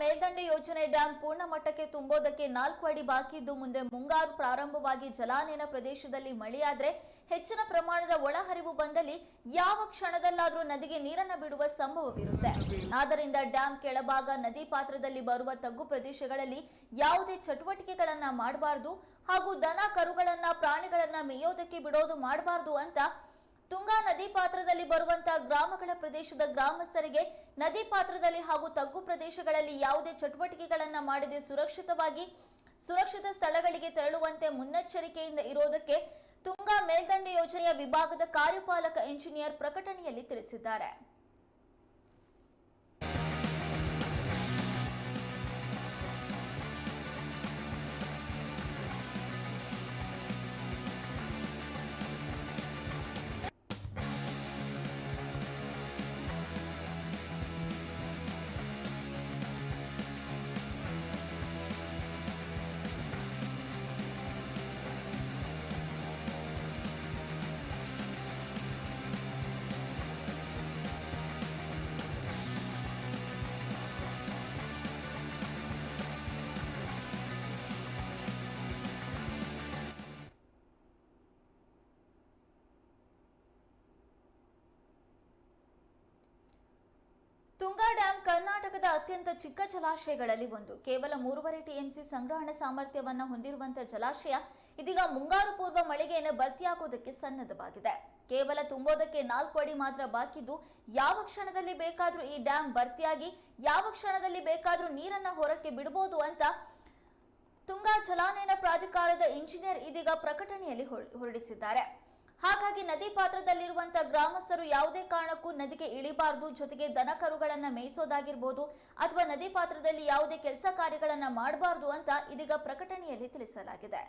ಮೇಲ್ದಂಡೆ ಯೋಜನೆ ಡ್ಯಾಂ ಪೂರ್ಣ ಮಟ್ಟಕ್ಕೆ ತುಂಬೋದಕ್ಕೆ ನಾಲ್ಕು ಅಡಿ ಬಾಕಿ ಇದ್ದು ಮುಂದೆ ಮುಂಗಾರು ಪ್ರಾರಂಭವಾಗಿ ಜಲಾನಯನ ಪ್ರದೇಶದಲ್ಲಿ ಮಳೆಯಾದರೆ ಹೆಚ್ಚಿನ ಪ್ರಮಾಣದ ಒಳಹರಿವು ಬಂದಲ್ಲಿ ಯಾವ ಕ್ಷಣದಲ್ಲಾದರೂ ನದಿಗೆ ನೀರನ್ನು ಬಿಡುವ ಸಂಭವವಿರುತ್ತೆ. ಆದ್ದರಿಂದ ಡ್ಯಾಂ ಕೆಳಭಾಗ ನದಿ ಪಾತ್ರದಲ್ಲಿ ಬರುವ ತಗ್ಗು ಪ್ರದೇಶಗಳಲ್ಲಿ ಯಾವುದೇ ಚಟುವಟಿಕೆಗಳನ್ನ ಮಾಡಬಾರದು ಹಾಗೂ ದನ ಕರುಗಳನ್ನ ಪ್ರಾಣಿಗಳನ್ನ ಮೇಯೋದಕ್ಕೆ ಬಿಡೋದು ಮಾಡಬಾರದು ಅಂತ ತುಂಗಾ ನದಿ ಪಾತ್ರದಲ್ಲಿ ಬರುವಂತಹ ಗ್ರಾಮಗಳ ಪ್ರದೇಶದ ಗ್ರಾಮಸ್ಥರಿಗೆ ನದಿ ಪಾತ್ರದಲ್ಲಿ ಹಾಗೂ ತಗ್ಗು ಪ್ರದೇಶಗಳಲ್ಲಿ ಯಾವುದೇ ಚಟುವಟಿಕೆಗಳನ್ನ ಮಾಡದೆ ಸುರಕ್ಷಿತವಾಗಿ, ಸುರಕ್ಷಿತ ಸ್ಥಳಗಳಿಗೆ ತೆರಳುವಂತೆ ಮುನ್ನೆಚ್ಚರಿಕೆಯಿಂದ ಇರೋದಕ್ಕೆ ತುಂಗಾ ಮೇಲ್ದಂಡೆ ಯೋಜನೆಯ ವಿಭಾಗದ ಕಾರ್ಯಪಾಲಕ ಇಂಜಿನಿಯರ್ ಪ್ರಕಟಣೆಯಲ್ಲಿ ತಿಳಿಸಿದ್ದಾರೆ. ತುಂಗಾ ಡ್ಯಾಂ ಕರ್ನಾಟಕದ ಅತ್ಯಂತ ಚಿಕ್ಕ ಜಲಾಶಯಗಳಲ್ಲಿ ಒಂದು. ಕೇವಲ ಮೂರುವರೆ ಟಿಎಂಸಿ ಸಂಗ್ರಹಣಾ ಸಾಮರ್ಥ್ಯವನ್ನು ಹೊಂದಿರುವಂತಹ ಜಲಾಶಯ ಇದೀಗ ಮುಂಗಾರು ಪೂರ್ವ ಮಳಿಗೆಯನ್ನು ಭರ್ತಿಯಾಗುವುದಕ್ಕೆ ಸನ್ನದ್ಧವಾಗಿದೆ. ಕೇವಲ ತುಂಬೋದಕ್ಕೆ ನಾಲ್ಕು ಅಡಿ ಮಾತ್ರ ಬಾಕಿದ್ದು ಯಾವ ಕ್ಷಣದಲ್ಲಿ ಬೇಕಾದರೂ ಈ ಡ್ಯಾಂ ಭರ್ತಿಯಾಗಿ, ಯಾವ ಕ್ಷಣದಲ್ಲಿ ಬೇಕಾದರೂ ನೀರನ್ನು ಹೊರಕ್ಕೆ ಬಿಡಬಹುದು ಅಂತ ತುಂಗಾ ಜಲಾನಯನ ಪ್ರಾಧಿಕಾರದ ಇಂಜಿನಿಯರ್ ಇದೀಗ ಪ್ರಕಟಣೆಯಲ್ಲಿ ಹೊರ- ಹೊರಡಿಸಿದ್ದಾರೆ ಹಾಗಾಗಿ ನದಿ ಪಾತ್ರದಲ್ಲಿರುವಂತಹ ಗ್ರಾಮಸ್ಥರು ಯಾವುದೇ ಕಾರಣಕ್ಕೂ ನದಿಗೆ ಇಳಿಬಾರದು, ಜೊತೆಗೆ ದನ ಕರುಗಳನ್ನ ಮೇಯಿಸೋದಾಗಿರ್ಬೋದು ಅಥವಾ ನದಿ ಪಾತ್ರದಲ್ಲಿ ಯಾವುದೇ ಕೆಲಸ ಕಾರ್ಯಗಳನ್ನ ಮಾಡಬಾರದು ಅಂತ ಇದೀಗ ಪ್ರಕಟಣೆಯಲ್ಲಿ ತಿಳಿಸಲಾಗಿದೆ.